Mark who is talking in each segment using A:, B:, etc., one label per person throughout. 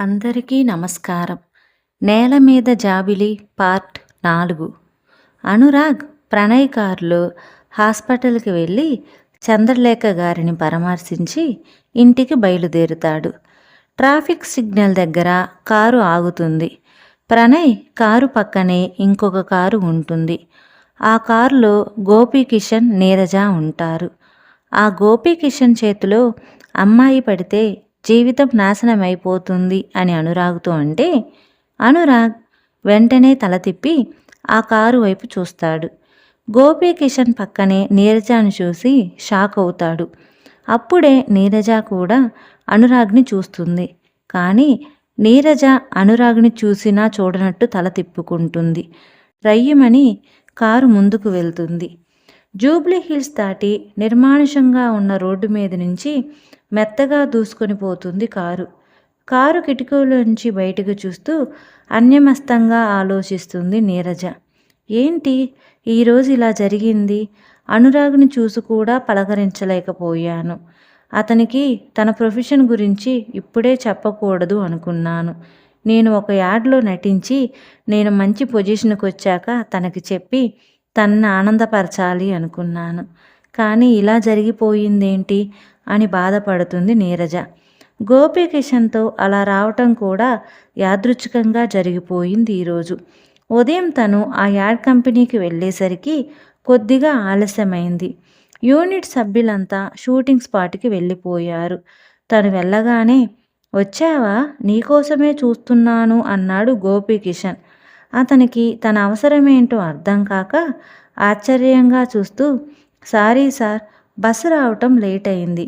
A: అందరికీ నమస్కారం. నేల మీద జాబిలి పార్ట్ నాలుగు. అనురాగ్ ప్రణయ్ కారులో హాస్పిటల్కి వెళ్ళి చంద్రలేఖ గారిని పరామర్శించి ఇంటికి బయలుదేరుతాడు. ట్రాఫిక్ సిగ్నల్ దగ్గర కారు ఆగుతుంది. ప్రణయ్ కారు పక్కనే ఇంకొక కారు ఉంటుంది. ఆ కారులో గోపీకిషన్ నీరజ ఉంటారు. ఆ గోపీకిషన్ చేతిలో అమ్మాయి పడితే జీవితం నాశనం అయిపోతుంది అని అనురాగ్తో అంటే అనురాగ్ వెంటనే తల తిప్పి ఆ కారు వైపు చూస్తాడు. గోపీకిషన్ పక్కనే నీరజాను చూసి షాక్ అవుతాడు. అప్పుడే నీరజ కూడా అనురాగ్ని చూస్తుంది. కానీ నీరజ అనురాగ్ని చూసినా చూడనట్టు తల తిప్పుకుంటుంది. రయ్యమని కారు ముందుకు వెళ్తుంది. జూబ్లీ హిల్స్ దాటి నిర్మానుషంగా ఉన్న రోడ్డు మీద నుంచి మెత్తగా దూసుకొని పోతుంది కారు. కారు కిటికీలోంచి బయటకు చూస్తూ అన్యమస్తంగా ఆలోచిస్తుంది నీరజ. ఏంటి? ఈరోజు ఇలా జరిగింది? అనురాగ్ని చూసి కూడా పలకరించలేకపోయాను. అతనికి తన ప్రొఫెషన్ గురించి ఇప్పుడే చెప్పకూడదు అనుకున్నాను. నేను ఒక యాడ్లో నటించి నేను మంచి పొజిషన్కి వచ్చాక తనకి చెప్పి తనని ఆనందపరచాలి అనుకున్నాను. కానీ ఇలా జరిగిపోయిందేంటి? అని బాధపడుతుంది నీరజ. గోపికిషన్తో అలా రావటం కూడా యాదృచ్ఛికంగా జరిగిపోయింది ఈరోజు. ఉదయం తను ఆ యాడ్ కంపెనీకి వెళ్ళేసరికి కొద్దిగా ఆలస్యమైంది. యూనిట్ సభ్యులంతా షూటింగ్ స్పాట్కి వెళ్ళిపోయారు. తను వెళ్ళగానే వచ్చావా? నీకోసమే చూస్తున్నాను అన్నాడు గోపికిషన్. అతనికి తన అవసరమేంటో అర్థం కాక ఆశ్చర్యంగా చూస్తూ సారీ సార్ బస్సు రావటం లేట్ అయింది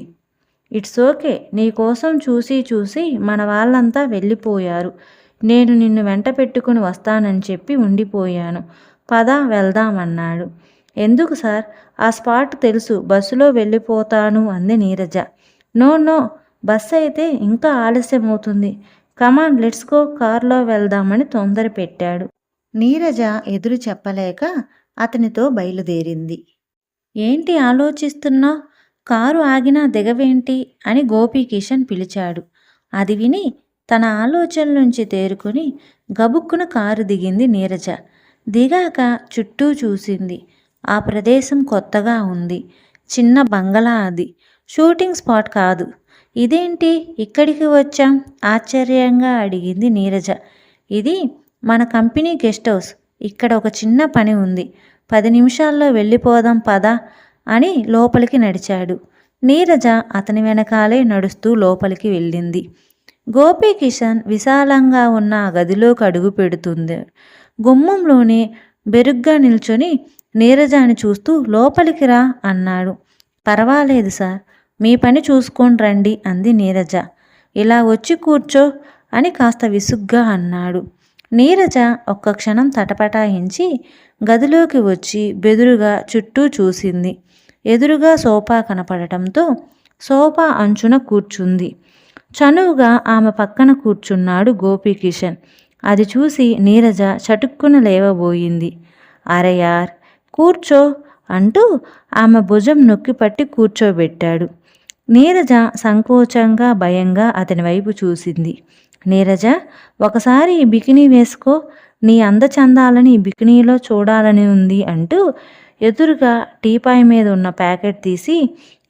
A: ఇట్స్ ఓకే నీ కోసం చూసి చూసి మన వాళ్ళంతా వెళ్ళిపోయారు. నేను నిన్ను వెంట పెట్టుకుని వస్తానని చెప్పి ఉండిపోయాను. పద వెళ్దామన్నాడు ఎందుకు సార్? ఆ స్పాట్ తెలుసు బస్సులో వెళ్ళిపోతాను అంది నీరజ. నో నో బస్సు అయితే ఇంకా ఆలస్యం అవుతుంది కమాన్ లెట్స్ గో కార్లో వెళ్దామని తొందర పెట్టాడు నీరజ ఎదురు చెప్పలేక అతనితో బయలుదేరింది. ఏంటి ఆలోచిస్తున్నా? కారు ఆగినా దిగవేంటి? అని గోపీకిషన్ పిలిచాడు. అది విని తన ఆలోచన నుంచి తేరుకొని గబుక్కున కారు దిగింది నీరజ. దిగాక చుట్టూ చూసింది. ఆ ప్రదేశం కొత్తగా ఉంది. చిన్న బంగళా అది. షూటింగ్ స్పాట్ కాదు. ఇదేంటి? ఇక్కడికి వచ్చాం? ఆశ్చర్యంగా అడిగింది నీరజ. ఇది మన కంపెనీ గెస్ట్ హౌస్. ఇక్కడ ఒక చిన్న పని ఉంది. పది నిమిషాల్లో వెళ్ళిపోదాం పదా అని లోపలికి నడిచాడు. నీరజ అతని వెనకాలే నడుస్తూ లోపలికి వెళ్ళింది. గోపీకిషన్ విశాలంగా ఉన్న ఆ గదిలోకి అడుగు పెడుతుంది. గుమ్మంలోనే బెరుగ్గా నిల్చొని నీరజాని చూస్తూ లోపలికి రా అన్నాడు. పర్వాలేదు సార్ మీ పని చూసుకొని రండి అంది నీరజ. ఇలా వచ్చి కూర్చో అని కాస్త విసుగ్గా అన్నాడు. నీరజ ఒక్క క్షణం తటపటాయించి గదిలోకి వచ్చి బెదురుగా చుట్టూ చూసింది. ఎదురుగా సోఫా కనపడటంతో సోఫా అంచున కూర్చుంది. చనువుగా ఆమె పక్కన కూర్చున్నాడు గోపీకిషన్. అది చూసి నీరజ చటుక్కున లేవబోయింది. అరయార్ కూర్చో అంటూ ఆమె భుజం నొక్కి పట్టి కూర్చోబెట్టాడు. నీరజ సంకోచంగా భయంగా అతని వైపు చూసింది. నీరజ ఒకసారి ఈ బికినీ వేసుకో నీ అందచందాలని ఈ బికినీలో చూడాలని ఉంది అంటూ ఎదురుగా టీపాయ్ మీద ఉన్న ప్యాకెట్ తీసి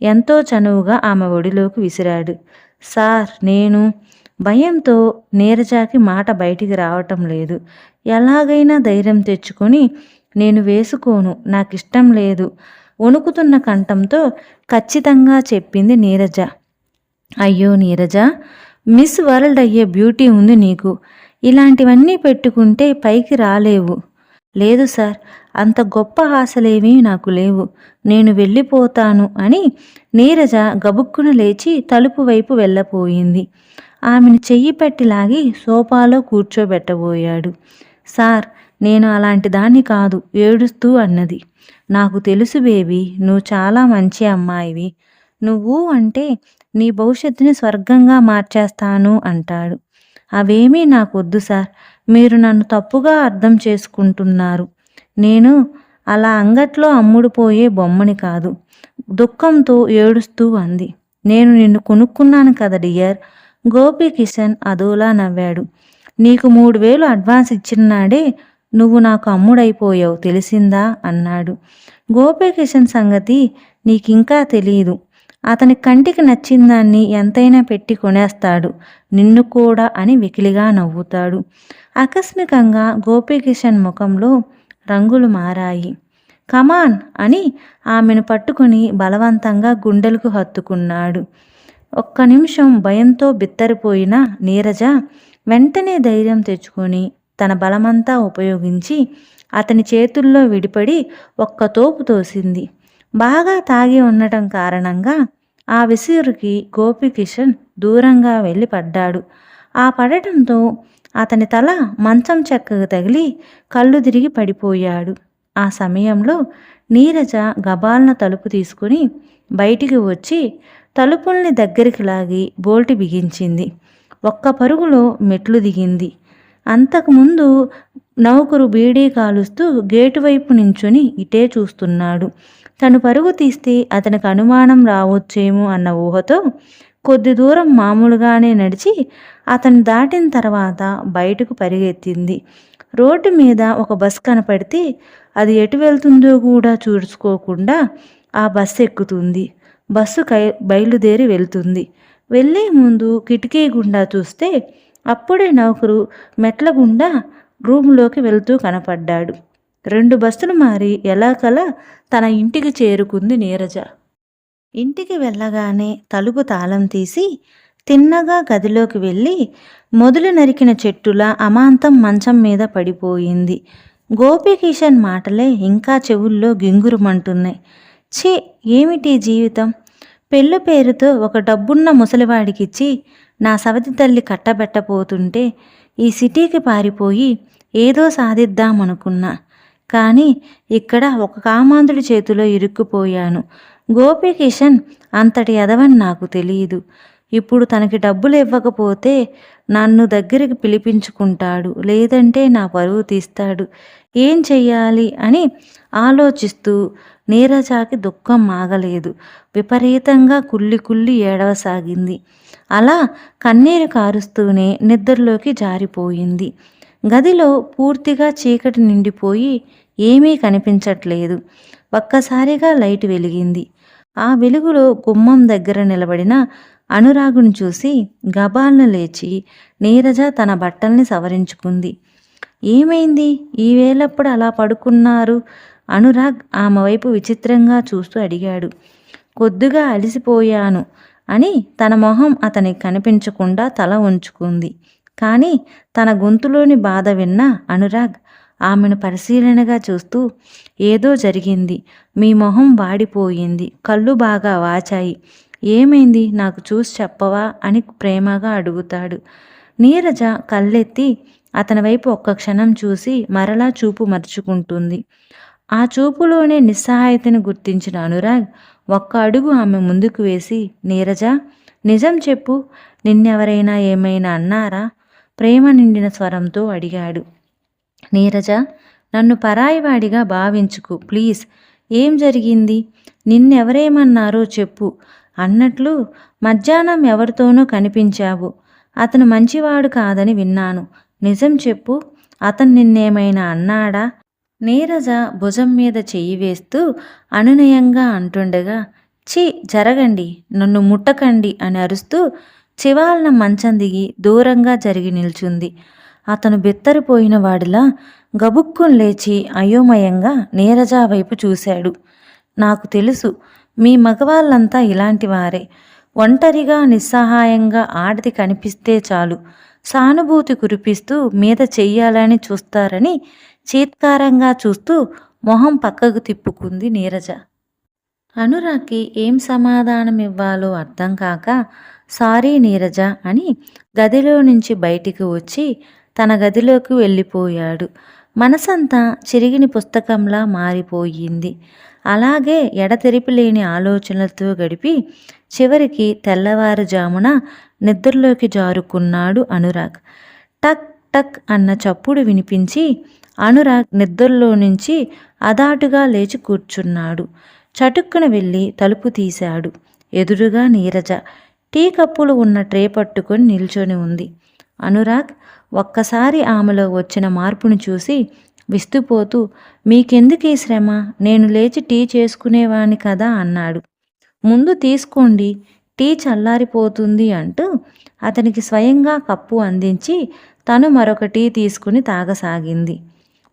A: ఎంతో చనువుగా ఆమె ఒడిలోకి విసిరాడు. సార్ నేను. భయంతో నీరజాకి మాట బయటికి రావటం లేదు. ఎలాగైనా ధైర్యం తెచ్చుకొని నేను వేసుకోను నాకు ఇష్టం లేదు వణుకుతున్న కంఠంతో ఖచ్చితంగా చెప్పింది నీరజ. అయ్యో నీరజ మిస్ వరల్డ్ అయ్యే బ్యూటీ ఉంది నీకు. ఇలాంటివన్నీ పెట్టుకుంటే పైకి రాలేవు. లేదు సార్ అంత గొప్ప ఆశలేమీ నాకు లేవు. నేను వెళ్ళిపోతాను అని నీరజ గబుక్కున లేచి తలుపు వైపు వెళ్ళపోయింది ఆమెను చెయ్యి పెట్టి లాగి సోఫాలో కూర్చోబెట్టబోయాడు. సార్ నేను అలాంటి దాన్ని కాదు ఏడుస్తూ అన్నది. నాకు తెలుసు బేబీ నువ్వు చాలా మంచి అమ్మాయివి. నువ్వు అంటే నీ భవిష్యత్తుని స్వర్గంగా మార్చేస్తాను అంటాడు. అవేమీ నాకొద్దు సార్. మీరు నన్ను తప్పుగా అర్థం చేసుకుంటున్నారు. నేను అలా అంగట్లో అమ్ముడుపోయే బొమ్మని కాదు. దుఃఖంతో ఏడుస్తూ అంది. నేను నిన్ను కొనుక్కున్నాను కదా డియర్. గోపి కిషన్ అదోలా నవ్వాడు. నీకు మూడు వేలు అడ్వాన్స్ ఇచ్చిన నాడే నువ్వు నాకు అమ్ముడైపోయావు తెలిసిందా? అన్నాడు. గోపి కిషన్ సంగతి నీకింకా తెలియదు అతని కంటికి నచ్చిన దాన్ని ఎంతైనా పెట్టి కొనేస్తాడు. నిన్ను కూడా అని వికిలిగా నవ్వుతాడు. ఆకస్మికంగా గోపికిషన్ ముఖంలో రంగులు మారాయి. కమాన్ అని ఆమెను పట్టుకుని బలవంతంగా గుండెలకు హత్తుకున్నాడు. ఒక్క నిమిషం భయంతో బిత్తరిపోయిన నీరజ వెంటనే ధైర్యం తెచ్చుకొని తన బలమంతా ఉపయోగించి అతని చేతుల్లో విడిపడి ఒక్క తోపు తోసింది. బాగా తాగి ఉండటం కారణంగా ఆ విసిరుకి గోపికిషన్ దూరంగా వెళ్ళి పడ్డాడు. ఆ పడటంతో అతని తల మంచం చెక్కకు తగిలి కళ్ళు తిరిగి పడిపోయాడు. ఆ సమయంలో నీరజ గబాల్న తలుపు తీసుకుని బయటికి వచ్చి తలుపుల్ని దగ్గరికి లాగి బోల్టి బిగించింది. ఒక్క పరుగులో మెట్లు దిగింది. అంతకుముందు నౌకరు బీడీ కాలుస్తూ గేటు వైపు నించుని ఇటే చూస్తున్నాడు. తను పరుగు తీస్తే అతనికి అనుమానం రావచ్చేమో అన్న ఊహతో కొద్ది దూరం మామూలుగానే నడిచి అతను దాటిన తర్వాత బయటకు పరిగెత్తింది. రోడ్డు మీద ఒక బస్ కనపడితే అది ఎటు వెళ్తుందో కూడా చూసుకోకుండా ఆ బస్ ఎక్కుతుంది. బస్సు కై బయలుదేరి వెళ్తుంది. వెళ్ళే ముందు కిటికీ గుండా చూస్తే అప్పుడే నౌకరు మెట్ల గుండా రూమ్లోకి వెళ్తూ కనపడ్డాడు. రెండు బస్సులు మారి ఎలాకలా తన ఇంటికి చేరుకుంది నీరజ. ఇంటికి వెళ్ళగానే తలుపు తాళం తీసి తిన్నగా గదిలోకి వెళ్ళి మొదలు నరికిన చెట్టులా అమాంతం మంచం మీద పడిపోయింది. గోపికిషన్ మాటలే ఇంకా చెవుల్లో గింగురుమంటున్నాయి. ఛీ ఏమిటి జీవితం? పెళ్ళి పేరుతో ఒక డబ్బున్న ముసలివాడికిచ్చి నా సవతి తల్లి కట్టబెట్టపోతుంటే ఈ సిటీకి పారిపోయి ఏదో సాధిద్దామనుకున్నా. కానీ ఇక్కడ ఒక కామాంధుడి చేతిలో ఇరుక్కుపోయాను. గోపికిషన్ అంతటి ఎదవని నాకు తెలియదు ఇప్పుడు తనకి డబ్బులు ఇవ్వకపోతే నన్ను దగ్గరికి పిలిపించుకుంటాడు. లేదంటే నా పరువు తీస్తాడు. ఏం చెయ్యాలి అని ఆలోచిస్తూ నీరజాకి దుఃఖం ఆగలేదు. విపరీతంగా కుల్లి కుల్లి ఏడవసాగింది. అలా కన్నీరు కారుస్తూనే నిద్రలోకి జారిపోయింది. గదిలో పూర్తిగా చీకటి నిండిపోయి ఏమీ కనిపించట్లేదు. ఒక్కసారిగా లైట్ వెలిగింది. ఆ వెలుగులో గుమ్మం దగ్గర నిలబడిన అనురాగుని చూసి గబాలను లేచి నీరజ తన బట్టల్ని సవరించుకుంది. ఏమైంది? ఈ వేళప్పుడు అలా పడుకున్నారు? అనురాగ్ ఆమె వైపు విచిత్రంగా చూస్తూ అడిగాడు. కొద్దిగా అలిసిపోయాను. అని తన మొహం అతనికి కనిపించకుండా తల ఉంచుకుంది. కానీ తన గొంతులోని బాధ విన్న అనురాగ్ ఆమెను పరిశీలనగా చూస్తూ ఏదో జరిగింది. మీ మొహం వాడిపోయింది. కళ్ళు బాగా వాచాయి. ఏమైంది? నాకు చూసి చెప్పవా? అని ప్రేమగా అడుగుతాడు. నీరజ కళ్ళెత్తి అతని వైపు ఒక్క క్షణం చూసి మరలా చూపు మరుచుకుంటుంది. ఆ చూపులోనే నిస్సహాయతను గుర్తించిన అనురాగ్ ఒక్క అడుగు ఆమె ముందుకు వేసి నీరజ నిజం చెప్పు నిన్నెవరైనా ఏమైనా అన్నారా? ప్రేమ నిండిన స్వరంతో అడిగాడు. నీరజ నన్ను పరాయివాడిగా భావించుకు ప్లీజ్. ఏం జరిగింది? నిన్నెవరేమన్నారో చెప్పు. అన్నట్లు మధ్యాహ్నం ఎవరితోనో కనిపించావు. అతను మంచివాడు కాదని విన్నాను. నిజం చెప్పు. అతను నిన్నేమైనా అన్నాడా? నీరజ భుజం మీద చెయ్యి వేస్తూ అనునయంగా అంటుండగా ఛీ జరగండి నన్ను ముట్టకండి అని అరుస్తూ చివాలన మంచం దిగి దూరంగా జరిగి నిల్చుంది. అతను బెత్తరిపోయిన వాడిలా గబుక్కును లేచి అయోమయంగా నీరజ వైపు చూశాడు. నాకు తెలుసు మీ మగవాళ్ళంతా ఇలాంటి వారే. ఒంటరిగా నిస్సహాయంగా ఆడది కనిపిస్తే చాలు. సానుభూతి కురిపిస్తూ మీద చెయ్యాలని చూస్తారని చీత్కారంగా చూస్తూ మొహం పక్కకు తిప్పుకుంది నీరజ. అనురాగ్కి ఏం సమాధానం ఇవ్వాలో అర్థం కాక సారీ నీరజ అని గదిలో నుంచి బయటికి వచ్చి తన గదిలోకి వెళ్ళిపోయాడు. మనసంతా చిరిగిన పుస్తకంలా మారిపోయింది. అలాగే ఎడతెరిపి లేని ఆలోచనలతో గడిపి చివరికి తెల్లవారుజామున నిద్రలోకి జారుకున్నాడు అనురాగ్. టక్ టక్ అన్న చప్పుడు వినిపించి అనురాగ్ నిద్రలో నుంచి అదాటుగా లేచి కూర్చున్నాడు. చటుక్కున వెళ్ళి తలుపు తీశాడు. ఎదురుగా నీరజ టీ కప్పులు ఉన్న ట్రే పట్టుకొని నిల్చొని ఉంది. అనురాగ్ ఒక్కసారి ఆమెలో వచ్చిన మార్పును చూసి విస్తుపోతూ మీకెందుకు ఈ శ్రమ? నేను లేచి టీ చేసుకునేవాని కదా అన్నాడు. ముందు తీసుకోండి టీ చల్లారిపోతుంది అంటూ అతనికి స్వయంగా కప్పు అందించి తను మరొక టీ తీసుకుని తాగసాగింది.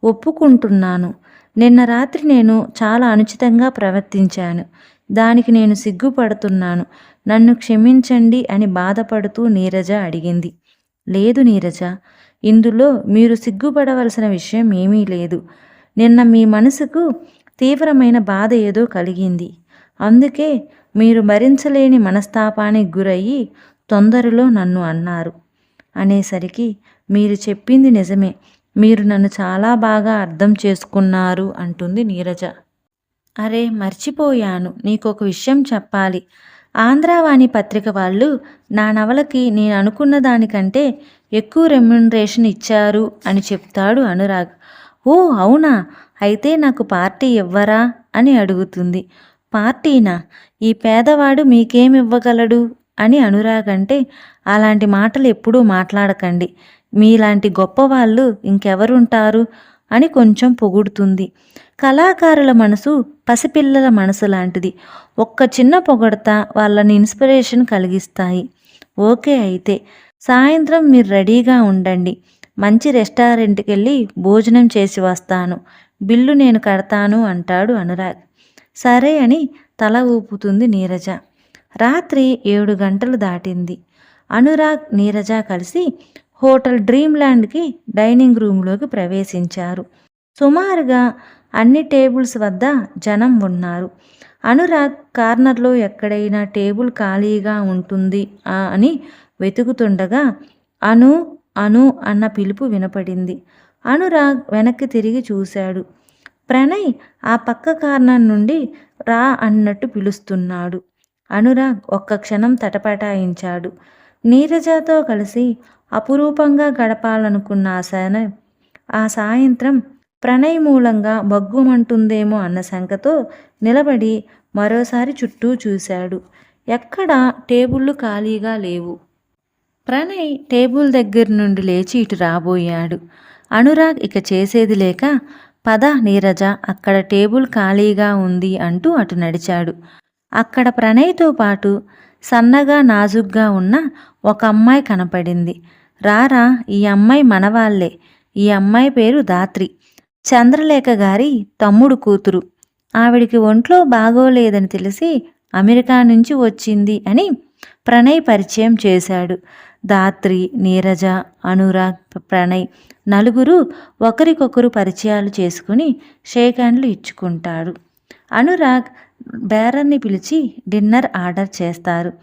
A: ఒప్పుకుంటున్నాను. నిన్న రాత్రి నేను చాలా అనుచితంగా ప్రవర్తించాను. దానికి నేను సిగ్గుపడుతున్నాను. నన్ను క్షమించండి అని బాధపడుతూ నీరజ అడిగింది. లేదు నీరజ ఇందులో మీరు సిగ్గుపడవలసిన విషయం ఏమీ లేదు. నిన్న మీ మనసుకు తీవ్రమైన బాధ ఏదో కలిగింది. అందుకే మీరు భరించలేని మనస్తాపానికి గురయ్యి తొందరలో నన్ను అన్నారు. అనేసరికి మీరు చెప్పింది నిజమే. మీరు నన్ను చాలా బాగా అర్థం చేసుకున్నారు అంటుంది నీరజ. అరే మర్చిపోయాను. నీకొక విషయం చెప్పాలి. ఆంధ్రావాణి పత్రిక వాళ్ళు నా నవలకి నేను అనుకున్న దానికంటే ఎక్కువ రెమ్యునరేషన్ ఇచ్చారు అని చెప్తాడు అనురాగ్. ఓ అవునా? అయితే నాకు పార్టీ ఇవ్వరా? అని అడుగుతుంది. పార్టీనా? ఈ పేదవాడు మీకేమివ్వగలడు అని అనురాగ్ అంటే అలాంటి మాటలు ఎప్పుడూ మాట్లాడకండి. మీలాంటి గొప్పవాళ్ళు ఇంకెవరుంటారు? అని కొంచెం పొగుడుతుంది. కళాకారుల మనసు పసిపిల్లల మనసు లాంటిది ఒక్క చిన్న పొగడత వాళ్ళని ఇన్స్పిరేషన్ కలిగిస్తాయి. ఓకే అయితే సాయంత్రం మీరు రెడీగా ఉండండి. మంచి రెస్టారెంట్కి వెళ్ళి భోజనం చేసి వస్తాను. బిల్లు నేను కడతాను అంటాడు అనురాగ్. సరే అని తల ఊపుతుంది నీరజ. రాత్రి ఏడు గంటలు దాటింది. అనురాగ్ నీరజ కలిసి హోటల్ డ్రీమ్ల్యాండ్కి డైనింగ్ రూమ్లోకి ప్రవేశించారు. సుమారుగా అన్ని టేబుల్స్ వద్ద జనం ఉన్నారు. అనురాగ్ కార్నర్లో ఎక్కడైనా టేబుల్ ఖాళీగా ఉంటుంది అని వెతుకుతుండగా అను అను అన్న పిలుపు వినపడింది. అనురాగ్ వెనక్కి తిరిగి చూశాడు. ప్రణయ్ ఆ పక్క కార్నర్ నుండి రా అన్నట్టు పిలుస్తున్నాడు. అనురాగ్ ఒక్క క్షణం తటపటాయించాడు. నీరజతో కలిసి అపురూపంగా గడపాలనుకున్న ఆ సన ఆ సాయంత్రం ప్రణయ్ మూలంగా బగ్గుమంటుందేమో అన్న శంకతో నిలబడి మరోసారి చుట్టూ చూశాడు. ఎక్కడా టేబుళ్ళు ఖాళీగా లేవు. ప్రణయ్ టేబుల్ దగ్గర నుండి లేచి ఇటు రాబోయాడు. అనురాగ్ ఇక చేసేది లేక పద నీరజ అక్కడ టేబుల్ ఖాళీగా ఉంది అంటూ అటు నడిచాడు. అక్కడ ప్రణయ్తో పాటు సన్నగా నాజుగ్గా ఉన్న ఒక అమ్మాయి కనపడింది. రారా ఈ అమ్మాయి మనవాళ్ళే. ఈ అమ్మాయి పేరు దాత్రి. చంద్రలేఖ గారి తమ్ముడు కూతురు. ఆవిడికి ఒంట్లో బాగోలేదని తెలిసి అమెరికా నుంచి వచ్చింది అని ప్రణయ్ పరిచయం చేశాడు. దాత్రి నీరజ అనురాగ్ ప్రణయ్ నలుగురు ఒకరికొకరు పరిచయాలు చేసుకుని షేక్ హ్యాండ్లు ఇచ్చుకుంటారు అనురాగ్ బేరర్ని పిలిచి డిన్నర్ ఆర్డర్ చేస్తారు.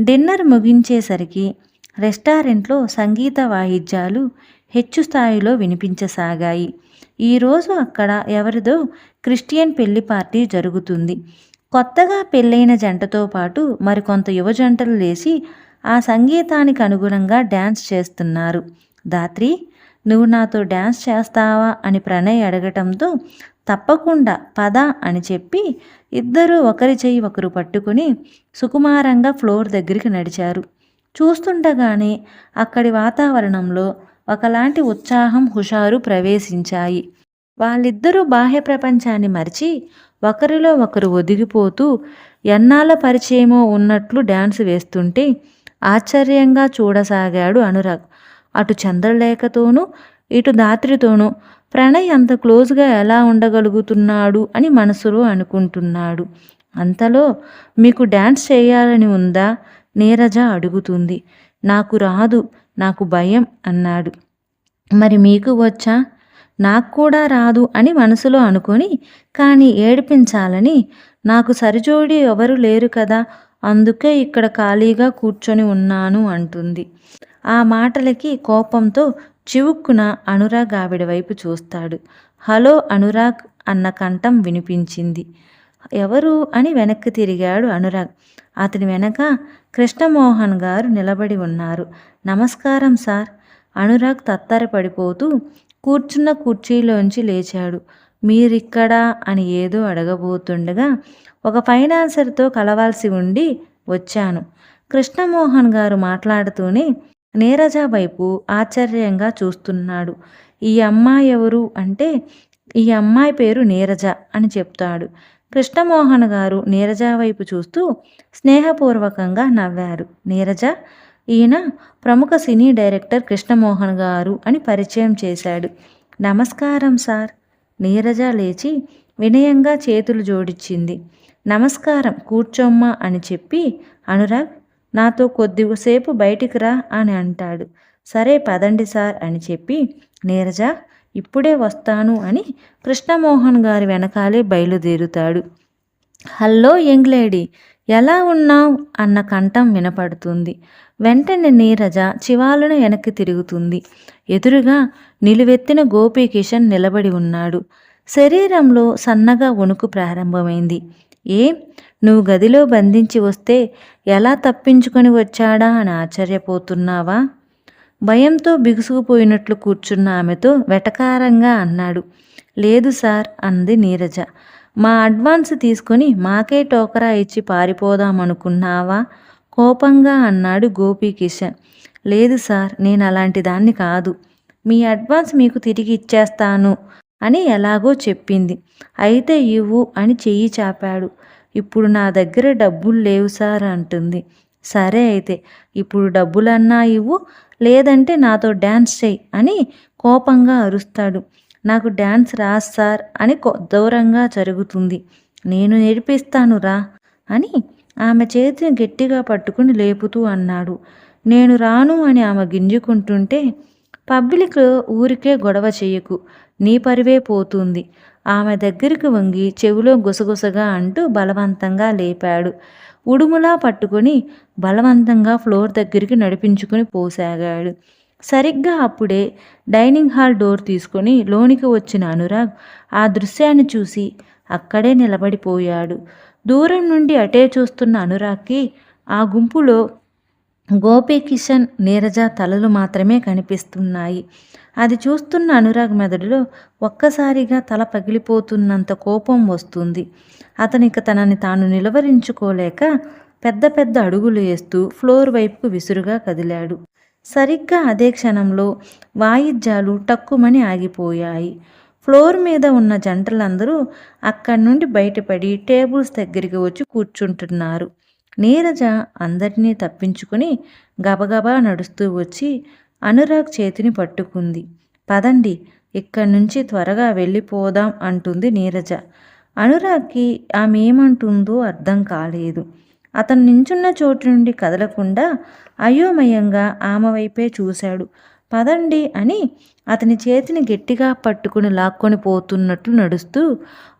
A: డిన్నర్ ముగించేసరికి రెస్టారెంట్లో సంగీత వాయిద్యాలు హెచ్చు స్థాయిలో వినిపించసాగాయి. ఈరోజు అక్కడ ఎవరిదో క్రిస్టియన్ పెళ్ళి పార్టీ జరుగుతుంది. కొత్తగా పెళ్ళైన జంటతో పాటు మరికొంత యువ జంటలు లేచి ఆ సంగీతానికి అనుగుణంగా డ్యాన్స్ చేస్తున్నారు. దాత్రి నువ్వు నాతో డ్యాన్స్ చేస్తావా అని ప్రణయ్ అడగటంతో తప్పకుండా పద అని చెప్పి ఇద్దరూ ఒకరి చేయి ఒకరు పట్టుకుని సుకుమారంగా ఫ్లోర్ దగ్గరికి నడిచారు. చూస్తుండగానే అక్కడి వాతావరణంలో ఒకలాంటి ఉత్సాహం హుషారు ప్రవేశించాయి. వాళ్ళిద్దరూ బాహ్య ప్రపంచాన్ని మరిచి ఒకరిలో ఒకరు ఒదిగిపోతూ ఎన్నాళ్ళ పరిచయమో ఉన్నట్లు డ్యాన్స్ వేస్తుంటే ఆశ్చర్యంగా చూడసాగాడు అనురాగ్. అటు చంద్రలేఖతోనూ ఇటు దాత్రితోనూ ప్రణయ్ అంత క్లోజ్గా ఎలా ఉండగలుగుతున్నాడు అని మనసులో అనుకుంటున్నాడు. అంతలో మీకు డ్యాన్స్ చేయాలని ఉందా? నీరజ అడుగుతుంది. నాకు రాదు నాకు భయం అన్నాడు. మరి మీకు వచ్చా? నాకు కూడా రాదు అని మనసులో అనుకొని కానీ ఏడిపించాలని? నాకు సరిజోడి ఎవరు లేరు కదా అందుకే ఇక్కడ ఖాళీగా కూర్చొని ఉన్నాను అంటుంది. ఆ మాటలకి కోపంతో చివుక్కున అనురాగ్ ఆవిడ వైపు చూస్తాడు. హలో అనురాగ్ అన్న కంఠం వినిపించింది. ఎవరు అని వెనక్కి తిరిగాడు అనురాగ్. అతని వెనక కృష్ణమోహన్ గారు నిలబడి ఉన్నారు. నమస్కారం సార్. అనురాగ్ తత్తరపడిపోతూ కూర్చున్న కుర్చీలోంచి లేచాడు. మీరిక్కడా అని ఏదో అడగబోతుండగా ఒక ఫైనాన్సర్తో కలవాల్సి ఉండి వచ్చాను. కృష్ణమోహన్ గారు మాట్లాడుతూనే నీరజ వైపు ఆశ్చర్యంగా చూస్తున్నాడు. ఈ అమ్మాయి ఎవరు అంటే ఈ అమ్మాయి పేరు నీరజ అని చెప్తాడు. కృష్ణమోహన్ గారు నీరజ వైపు చూస్తూ స్నేహపూర్వకంగా నవ్వారు. నీరజ ఈయన ప్రముఖ సినీ డైరెక్టర్ కృష్ణమోహన్ గారు అని పరిచయం చేశాడు. నమస్కారం సార్. నీరజ లేచి వినయంగా చేతులు జోడించింది. నమస్కారం కూర్చోమ్మా అని చెప్పి అనురాగ్ నాతో కొద్దిసేపు బయటికి రా అని అంటాడు. సరే పదండి సార్ అని చెప్పి నీరజ ఇప్పుడే వస్తాను అని కృష్ణమోహన్ గారి వెనకాలే బయలుదేరుతాడు. హలో యంగ్ లేడీ ఎలా ఉన్నావు అన్న కంఠం వినపడుతుంది. వెంటనే నీరజ చివాలున వెనక్కి తిరుగుతుంది. ఎదురుగా నిలువెత్తిన గోపీకిషన్ నిలబడి ఉన్నాడు. శరీరంలో సన్నగా వణుకు ప్రారంభమైంది. ఏ నువ్వు గదిలో బంధించి వస్తే ఎలా తప్పించుకొని వచ్చాడా అని ఆశ్చర్యపోతున్నావా? భయంతో బిగుసుకుపోయినట్లు కూర్చున్న ఆమెతో వెటకారంగా అన్నాడు. లేదు సార్ అంది నీరజ. మా అడ్వాన్స్ తీసుకొని మాకే టోకరా ఇచ్చి పారిపోదామనుకున్నావా? కోపంగా అన్నాడు గోపీకిషన్ లేదు సార్ నేను అలాంటి దాన్ని కాదు. మీ అడ్వాన్స్ మీకు తిరిగి ఇచ్చేస్తాను అని ఎలాగో చెప్పింది. అయితే ఇవ్వు అని చెయ్యి చాపాడు. ఇప్పుడు నా దగ్గర డబ్బులు లేవు సార్ అంటుంది. సరే అయితే ఇప్పుడు డబ్బులన్నా ఇవ్వు లేదంటే నాతో డ్యాన్స్ చెయ్యి అని కోపంగా అరుస్తాడు. నాకు డ్యాన్స్ రాస్ సార్ అని దూరంగా జరుగుతుంది. నేను నేర్పిస్తాను రా అని ఆమె చేతిని గట్టిగా పట్టుకుని లేపుతూ అన్నాడు. నేను రాను అని ఆమె గింజుకుంటుంటే పబ్లిక్ ఊరికే గొడవ చేయకు నీ పరివే పోతుంది. ఆమె దగ్గరికి వంగి చెవిలో గుసగుసగా అంటూ బలవంతంగా లేపాడు. ఉడుములా పట్టుకొని బలవంతంగా ఫ్లోర్ దగ్గరికి నడిపించుకుని పోసాగాడు. సరిగ్గా అప్పుడే డైనింగ్ హాల్ డోర్ తీసుకొని లోనికి వచ్చిన అనురాగ్ ఆ దృశ్యాన్ని చూసి అక్కడే నిలబడిపోయాడు. దూరం నుండి అటే చూస్తున్న అనురాగ్కి ఆ గుంపులో గోపీకిషన్ నీరజ తలలు మాత్రమే కనిపిస్తున్నాయి. అది చూస్తున్న అనురాగ్ మెదడులో ఒక్కసారిగా తల పగిలిపోతున్నంత కోపం వస్తుంది. అతనిక తనని తాను నిలవరించుకోలేక పెద్ద పెద్ద అడుగులు వేస్తూ ఫ్లోర్ వైపుకు విసురుగా కదిలాడు. సరిగ్గా అదే క్షణంలో వాయిద్యాలు టక్కుమని ఆగిపోయాయి. ఫ్లోర్ మీద ఉన్న జంటలందరూ అక్కడి నుండి బయటపడి టేబుల్స్ దగ్గరికి వచ్చి కూర్చుంటున్నారు. నీరజ అందరినీ తప్పించుకుని గబగబా నడుస్తూ వచ్చి అనురాగ్ చేతిని పట్టుకుంది. పదండి ఇక్కడి నుంచి త్వరగా వెళ్ళిపోదాం అంటుంది నీరజ. అనురాగ్కి ఆమె ఏమంటుందో అర్థం కాలేదు. అతను నించున్న చోటు నుండి కదలకుండా అయోమయంగా ఆమె వైపే చూశాడు. పదండి అని అతని చేతిని గట్టిగా పట్టుకుని లాక్కొని పోతున్నట్లు నడుస్తూ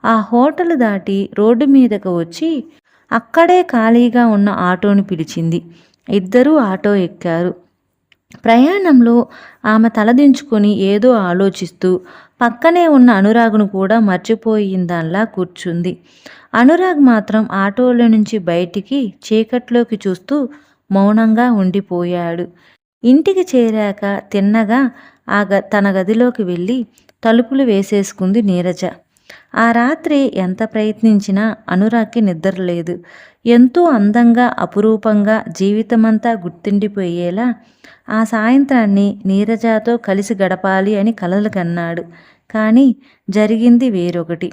A: ఆ హోటల్ దాటి రోడ్డు మీదకు వచ్చి అక్కడే ఖాళీగా ఉన్న ఆటోని పిలిచింది. ఇద్దరూ ఆటో ఎక్కారు. ప్రయాణంలో ఆమె తలదించుకొని ఏదో ఆలోచిస్తూ పక్కనే ఉన్న అనురాగ్ను కూడా మర్చిపోయిందల్లా కూర్చుంది. అనురాగ్ మాత్రం ఆటోలో నుంచి బయటికి చీకట్లోకి చూస్తూ మౌనంగా ఉండిపోయాడు. ఇంటికి చేరాక తిన్నగా ఆ గ తన గదిలోకి వెళ్ళి తలుపులు వేసేసుకుంది నీరజ. ఆ రాత్రి ఎంత ప్రయత్నించినా అనురాగ్కి నిద్రలేదు. ఎంతో అందంగా అపురూపంగా జీవితమంతా గుర్తుండిపోయేలా ఆ సాయంత్రాన్ని నీరజాతో కలిసి గడపాలి అని కలలు కన్నాడు. కానీ జరిగింది వేరొకటి.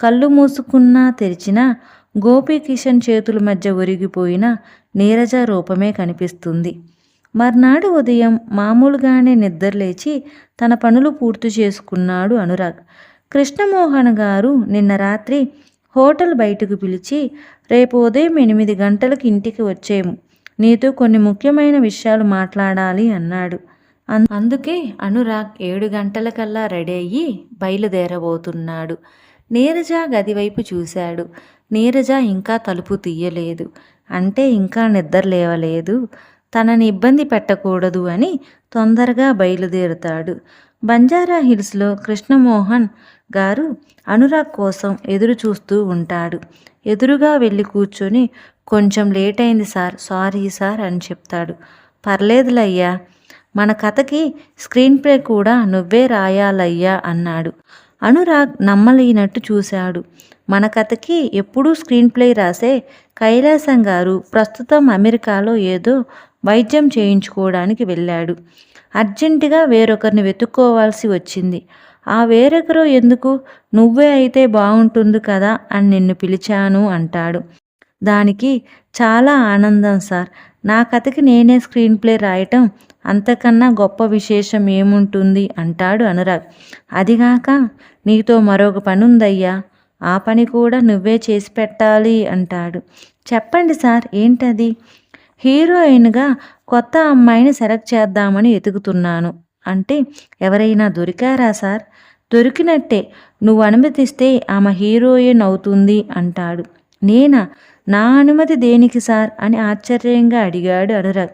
A: కళ్ళు మూసుకున్నా తెరిచినా గోపీకిషన్ చేతుల మధ్య ఒరిగిపోయిన నీరజ రూపమే కనిపిస్తుంది. మర్నాడు ఉదయం మామూలుగానే నిద్రలేచి తన పనులు పూర్తి చేసుకున్నాడు అనురాగ్. కృష్ణమోహన్ గారు నిన్న రాత్రి హోటల్ బయటకు పిలిచి రేపు ఉదయం ఎనిమిది గంటలకు ఇంటికి వచ్చేము. నీతో కొన్ని ముఖ్యమైన విషయాలు మాట్లాడాలి అన్నాడు. అందుకే అనురాగ్ ఏడు గంటలకల్లా రెడీ అయ్యి బయలుదేరబోతున్నాడు. నీరజ గదివైపు చూశాడు. నీరజ ఇంకా తలుపు తీయలేదు. అంటే ఇంకా నిద్ర లేవలేదు. తనని ఇబ్బంది పెట్టకూడదు అని తొందరగా బయలుదేరుతాడు. బంజారా హిల్స్లో కృష్ణమోహన్ గారు అనురాగ్ కోసం ఎదురు చూస్తూ ఉంటాడు. ఎదురుగా వెళ్ళి కూర్చొని కొంచెం లేట్ అయింది సార్ సారీ సార్ అని చెప్తాడు. పర్లేదులయ్యా మన కథకి స్క్రీన్ ప్లే కూడా నువ్వే రాయాలయ్యా అన్నాడు. అనురాగ్ నమ్మలేనట్టు చూశాడు. మన కథకి ఎప్పుడూ స్క్రీన్ ప్లే రాసే కైలాసం గారు ప్రస్తుతం అమెరికాలో ఏదో వైద్యం చేయించుకోవడానికి వెళ్ళాడు. అర్జెంటుగా వేరొకరిని వెతుక్కోవాల్సి వచ్చింది. ఆ వేరొకరు ఎందుకు? నువ్వే అయితే బాగుంటుంది కదా అని నిన్ను పిలిచాను అంటాడు. దానికి చాలా ఆనందం సార్. నా కథకి నేనే స్క్రీన్ ప్లే రాయటం అంతకన్నా గొప్ప విశేషం ఏముంటుంది? అంటాడు అనురాగ్. అదిగాక నీతో మరొక పని ఉందయ్యా ఆ పని కూడా నువ్వే చేసి పెట్టాలి అంటాడు. చెప్పండి సార్ ఏంటది? హీరోయిన్గా కొత్త అమ్మాయిని సెలెక్ట్ చేద్దామని ఎతుకుతున్నాను. అంటే ఎవరైనా దొరికారా సార్? దొరికినట్టే. నువ్వు అనుమతిస్తే ఆమె హీరోయిన్ అవుతుంది అంటాడు. నేనా? నా అనుమతి దేనికి సార్? అని ఆశ్చర్యంగా అడిగాడు అనురాగ్.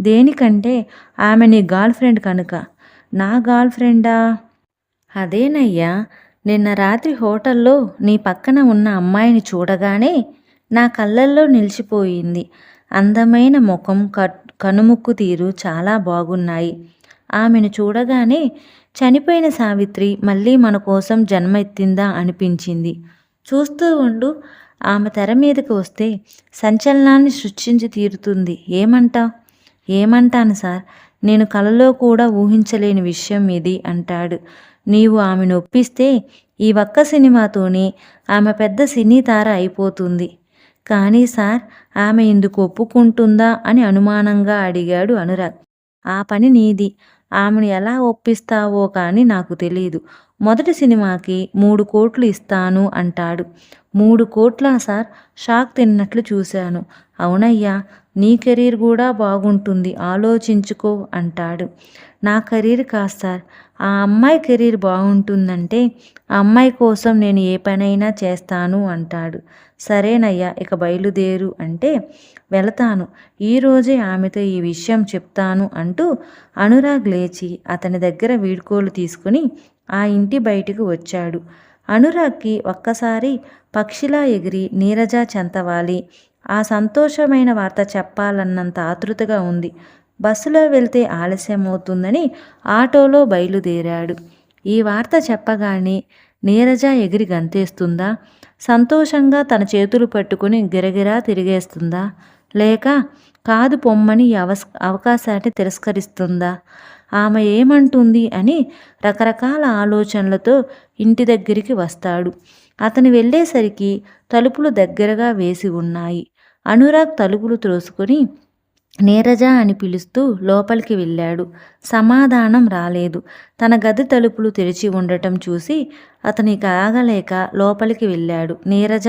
A: దేనికంటే ఆమె నీ గర్ల్ ఫ్రెండ్ కనుక. నా గర్ల్ ఫ్రెండా? అదేనయ్యా. నిన్న రాత్రి హోటల్లో నీ పక్కన ఉన్న అమ్మాయిని చూడగానే నా కళ్ళల్లో నిలిచిపోయింది. అందమైన ముఖం కనుముక్కు తీరు చాలా బాగున్నాయి. ఆమెను చూడగానే చనిపోయిన సావిత్రి మళ్ళీ మన కోసం జన్మ ఎత్తిందా అనిపించింది. చూస్తూ ఉండు ఆమె తెర మీదకి వస్తే సంచలనాన్ని సృష్టించి తీరుతుంది. ఏమంటా? ఏమంటాను సార్? నేను కలలో కూడా ఊహించలేని విషయం ఇది అంటాడు. నీవు ఆమెను ఒప్పిస్తే ఈ ఒక్క సినిమాతోనే ఆమె పెద్ద సినీ తార అయిపోతుంది. కానీ సార్ ఆమె ఇందుకు ఒప్పుకుంటుందా అని అనుమానంగా అడిగాడు అనురాగ్. ఆ పని నీది. ఆమెను ఎలా ఒప్పిస్తావో కానీ నాకు తెలియదు మొదటి సినిమాకి మూడు కోట్లు ఇస్తాను అంటాడు. మూడు కోట్ల సార్? షాక్ తిన్నట్లు చూశాను. అవునయ్యా నీ కెరీర్ కూడా బాగుంటుంది ఆలోచించుకో అంటాడు. నా కెరీర్ కాదు సార్. ఆ అమ్మాయి కెరీర్ బాగుంటుందంటే ఆ అమ్మాయి కోసం నేను ఏ పనైనా చేస్తాను అంటాడు. సరేనయ్యా ఇక బయలుదేరు అంటే వెళతాను. ఈరోజే ఆమెతో ఈ విషయం చెప్తాను అంటూ అనురాగ్ లేచి అతని దగ్గర వీడ్కోలు తీసుకుని ఆ ఇంటి బయటకు వచ్చాడు. అనురాగ్కి ఒక్కసారి పక్షిలా ఎగిరి నీరజ చెంతవాలి. ఆ సంతోషమైన వార్త చెప్పాలన్నంత ఆతృతగా ఉంది. బస్సులో వెళ్తే ఆలస్యం అవుతుందని ఆటోలో బయలుదేరాడు. ఈ వార్త చెప్పగానే నీరజ ఎగిరి గంతేస్తుందా? సంతోషంగా తన చేతులు పట్టుకుని గిరగిరా తిరిగేస్తుందా? లేక కాదు పొమ్మని అవస్ అవకాశాన్ని తిరస్కరిస్తుందా? ఆమె ఏమంటుంది అని రకరకాల ఆలోచనలతో ఇంటి దగ్గరికి వస్తాడు. అతను వెళ్ళేసరికి తలుపులు దగ్గరగా వేసి ఉన్నాయి. అనురాగ్ తలుపులు త్రోసుకొని నీరజ అని పిలుస్తూ లోపలికి వెళ్ళాడు. సమాధానం రాలేదు. తన గది తలుపులు తెరిచి ఉండటం చూసి అతనికి ఆగలేక లోపలికి వెళ్ళాడు. నీరజ?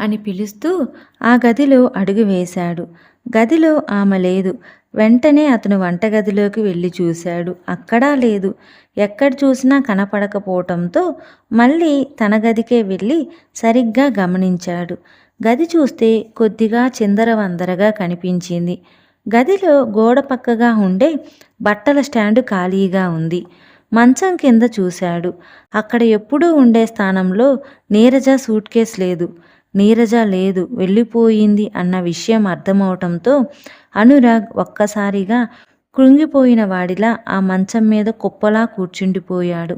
A: అని పిలుస్తూ ఆ గదిలో అడుగు వేశాడు. గదిలో ఆమె లేదు. వెంటనే అతను వంటగదిలోకి వెళ్ళి చూశాడు. అక్కడా లేదు. ఎక్కడ చూసినా కనపడకపోవటంతో మళ్ళీ తన గదికే వెళ్ళి సరిగ్గా గమనించాడు. గది చూస్తే కొద్దిగా చిందరవందరగా కనిపించింది. గదిలో గోడ పక్కగా ఉండే బట్టల స్టాండు ఖాళీగా ఉంది. మంచం కింద చూశాడు. అక్కడ ఎప్పుడూ ఉండే స్థానంలో నీరజ సూట్ కేస్ లేదు. నీరజ లేదు వెళ్ళిపోయింది అన్న విషయం అర్థమవటంతో అనురాగ్ ఒక్కసారిగా కృంగిపోయిన వాడిలా ఆ మంచం మీద కుప్పలా కూర్చుండిపోయాడు.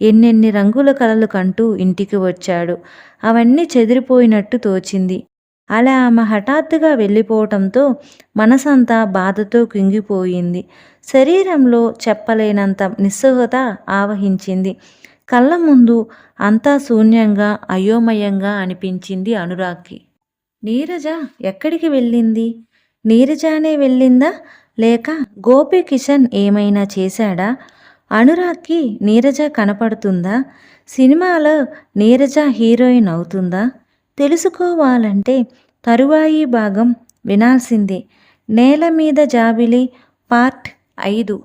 A: ఎన్నెన్ని రంగుల కలలు కంటూ ఇంటికి వచ్చాడు. అవన్నీ చెదిరిపోయినట్టు తోచింది. అలా ఆమె హఠాత్తుగా వెళ్ళిపోవటంతో మనసంతా బాధతో కుంగిపోయింది. శరీరంలో చెప్పలేనంత నిస్సహత ఆవహించింది. కళ్ళ ముందు అంతా శూన్యంగా అయోమయంగా అనిపించింది అనురాగ్కి. నీరజ ఎక్కడికి వెళ్ళింది? నీరజానే వెళ్ళిందా? లేక గోపి కిషన్ ఏమైనా చేశాడా? అనురాగ్కి నీరజ కనపడుతుందా? సినిమాలో నీరజ హీరోయిన్ అవుతుందా? తెలుసుకోవాలంటే తరువాయి భాగం వినాల్సిందే. నేల మీద జాబిలి పార్ట్ ఐదు.